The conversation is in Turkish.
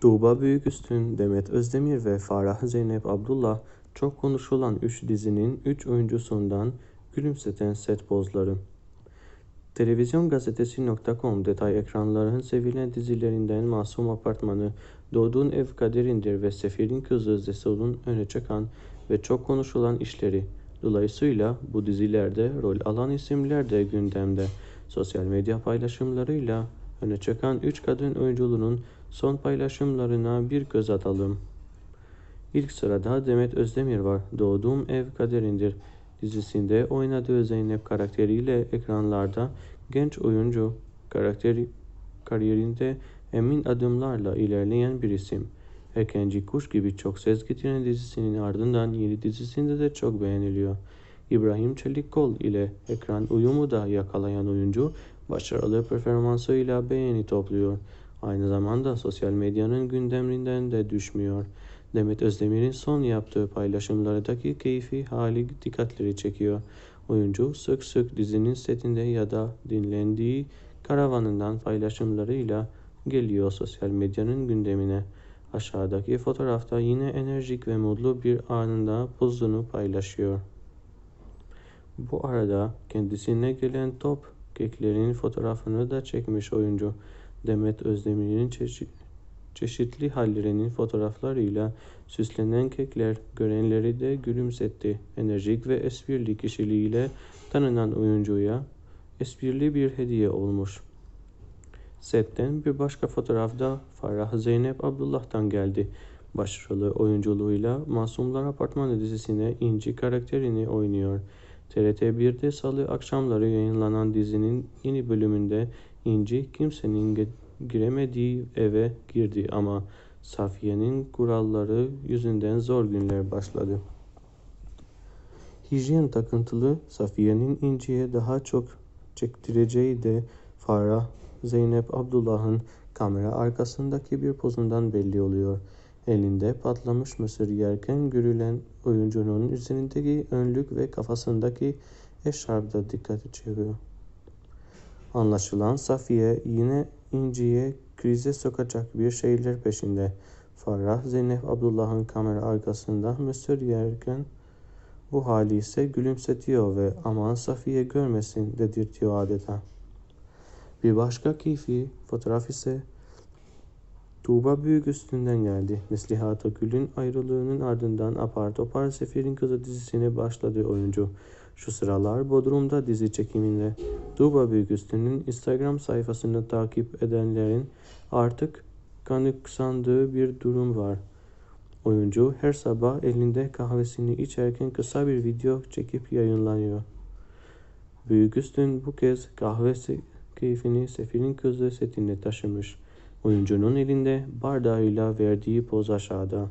Tuğba Büyüküstün, Demet Özdemir ve Farah Zeynep Abdullah çok konuşulan üç dizinin üç oyuncusundan gülümseten set pozları. Televizyongazetesi.com detay ekranların sevilen dizilerinden Masum Apartmanı, Doğduğun Ev Kaderindir ve Sefir'in Kızı Zesol'un öne çıkan ve çok konuşulan işleri. Dolayısıyla bu dizilerde rol alan isimler de gündemde. Sosyal medya paylaşımlarıyla öne çıkan 3 kadın oyunculuğunun son paylaşımlarına bir göz atalım. İlk sırada Demet Özdemir var. Doğduğum Ev Kaderindir dizisinde oynadığı Zeynep karakteriyle ekranlarda genç oyuncu karakteri kariyerinde emin adımlarla ilerleyen bir isim. Erkenci Kuş gibi çok ses getiren dizisinin ardından yeni dizisinde de çok beğeniliyor. İbrahim Çelikkol ile ekran uyumu da yakalayan oyuncu başarılı performansıyla beğeni topluyor. Aynı zamanda sosyal medyanın gündeminden de düşmüyor. Demet Özdemir'in son yaptığı paylaşımlardaki keyfi hali dikkatleri çekiyor. Oyuncu sık sık dizinin setinde ya da dinlendiği karavanından paylaşımlarıyla geliyor sosyal medyanın gündemine. Aşağıdaki fotoğrafta yine enerjik ve mutlu bir anında pozunu paylaşıyor. Bu arada kendisine gelen top keklerin fotoğrafını da çekmiş oyuncu. Demet Özdemir'in çeşi çeşitli hallerinin fotoğraflarıyla süslenen kekler görenleri de gülümsetti. Enerjik ve esprili kişiliğiyle tanınan oyuncuya esprili bir hediye olmuş. Setten bir başka fotoğrafta Farah Zeynep Abdullah'tan geldi. Başarılı oyunculuğuyla Masumlar Apartmanı dizisine İnci karakterini oynuyor. TRT 1'de salı akşamları yayınlanan dizinin yeni bölümünde İnci kimsenin giremediği eve girdi ama Safiye'nin kuralları yüzünden zor günler başladı. Hijyen takıntılı Safiye'nin İnci'ye daha çok çektireceği de Farah Zeynep Abdullah'ın kamera arkasındaki bir pozundan belli oluyor. Elinde patlamış mısır yerken görülen oyuncunun üzerindeki önlük ve kafasındaki eşarp da dikkati çekiyor. Anlaşılan Safiye yine İnci'ye krize sokacak bir şeyler peşinde. Farah Zeynep Abdullah'ın kamera arkasında mısır yerken bu hali ise gülümsetiyor ve aman Safiye görmesin dedirtiyor adeta. Bir başka keyfi fotoğraf ise Tuğba Büyük üstünden geldi. Neslihat Akül'ün ayrılığının ardından apar topar Sefir'in Kızı dizisine başladı oyuncu. Şu sıralar Bodrum'da dizi çekiminde. Tuğba Büyüküstü'nün Instagram sayfasını takip edenlerin artık kanıksandığı bir durum var. Oyuncu her sabah elinde kahvesini içerken kısa bir video çekip yayınlanıyor. Büyüküstün bu kez kahvesi keyfini Sefir'in Kızı setinde taşımış. Oyuncunun elinde bardağıyla verdiği poz aşağıda.